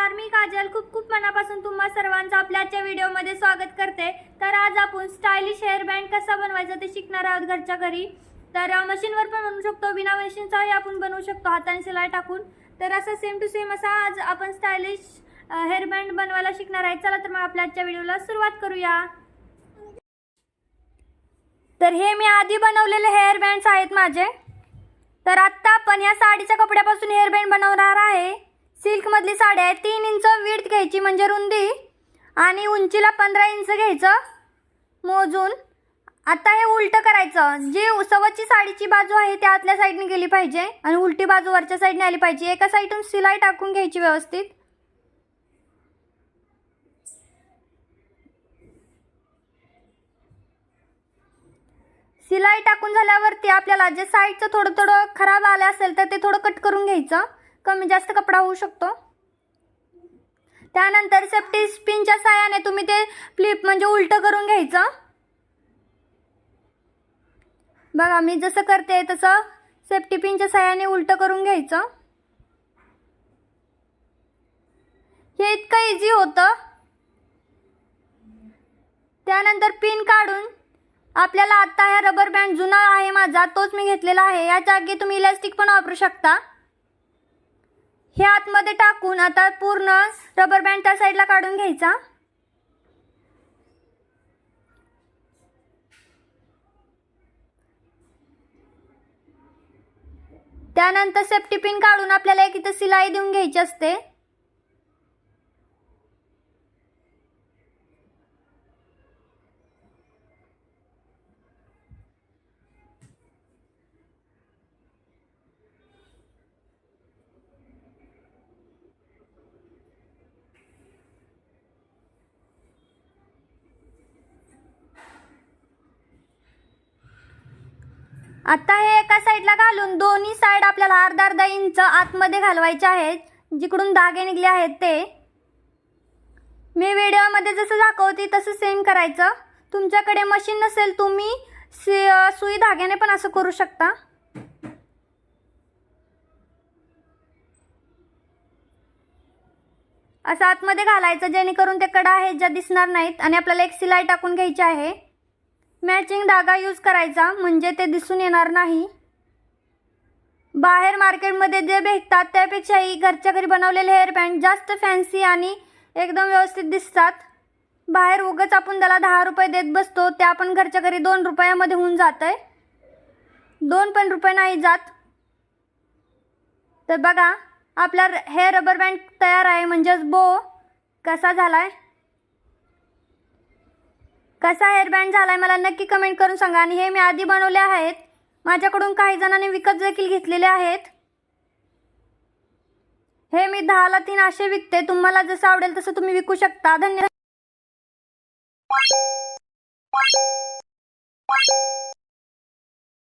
नमस्कार मी काजल. खूप खूप मनापासून तुम्हा सर्वांचं आपल्या आजच्या व्हिडिओमध्ये स्वागत करते. तर आज आपण स्टायलिश हेअर बँड कसा बनवायचा ते शिकणार आहोत घरच्या घरी. तर मशीनवर पण बनवू शकतो बिना मशीनचाही आपण बनवू शकतो हाताने शिलाई टाकून. तर असं सेम टू सेम असा आज आपण स्टायलिश हेअर बँड बनवायला शिकणार आहे. चला तर मग आपल्या आजच्या व्हिडिओला सुरुवात करूया. तर हे मी आधी बनवलेले हेअर बँड्स आहेत माझे. तर आत्ता आपण या साडीच्या कपड्यापासून हेअर बँड बनवणार आहे. सिल्कमधली साडी आहे तीन इंच वीट घ्यायची म्हणजे रुंदी. आणि उंचीला पंधरा इंच घ्यायचं मोजून. आता हे उलटं करायचं. जी सवची साडीची बाजू आहे त्या आतल्या साईडने गेली पाहिजे. आणि उलटी बाजू वरच्या साईडने आली पाहिजे. एका साईडून शिलाई टाकून घ्यायची व्यवस्थित. शिलाई टाकून झाल्यावरती आपल्याला जे साईडचं थोडं थोडं खराब आलं असेल तर ते थोडं कट करून घ्यायचं. कमी जास्त कपडा होऊ शकतो. त्यानंतर सेफ्टी स्पिनच्या साह्याने तुम्ही ते फ्लिप म्हणजे उलटं करून घ्यायचं. बघा मी जसं करते तसं सेफ्टी पिनच्या साह्याने उलटं करून घ्यायचं. हे इतकं इझी होतं. त्यानंतर पिन काढून आपल्याला आत्ता हा रबर बँड जुना आहे माझा तोच मी घेतलेला आहे. या जागी तुम्ही इलास्टिक पण वापरू शकता. हे आतमध्ये टाकून आता पूर्ण रबर बँड त्या साईडला काढून घ्यायचा. त्यानंतर सेफ्टी पिन काढून आपल्याला एक इथं सिलाई देऊन घ्यायची असते. आता हे एका साईडला घालून दोन्ही साईड आपल्याला अर्धा अर्धा इंच आतमध्ये घालवायचे आहेत. जिकडून धागे निघले आहेत ते. मी व्हिडिओमध्ये जसं दाखवते तसं सेम करायचं. तुमच्याकडे मशीन नसेल तुम्ही सि सुई धाग्याने पण असं करू शकता. असं आतमध्ये घालायचं जेणेकरून ते कडा आहेत ज्या दिसणार नाहीत आणि आपल्याला एक सिलाई टाकून घ्यायची आहे. मॅचिंग धागा यूज करायचा म्हणजे ते दिसून येणार नाही. बाहेर मार्केटमध्ये जे भेटतात त्यापेक्षाही घरच्या घरी बनवलेले हेअरबँड जास्त फॅन्सी आणि एकदम व्यवस्थित दिसतात. बाहेर उगच आपण त्याला दहा रुपये देत बसतो ते आपण घरच्या घरी दोन रुपयामध्ये होऊन जात आहे दोन पण रुपये नाही जात. तर बघा आपला हे रबर बँड तयार आहे म्हणजेच बो कसा झाला आहे कसा हेअरबँड झाला आहे मला नक्की कमेंट करून सांगा आणि हे मी आधी बनवले आहेत. माझ्याकडून काही जणांनी विकत देखील घेतलेले आहेत. हे मी दहाला तीन असे विकते. तुम्हाला जसं आवडेल तसं तुम्ही विकू शकता. धन्यवाद.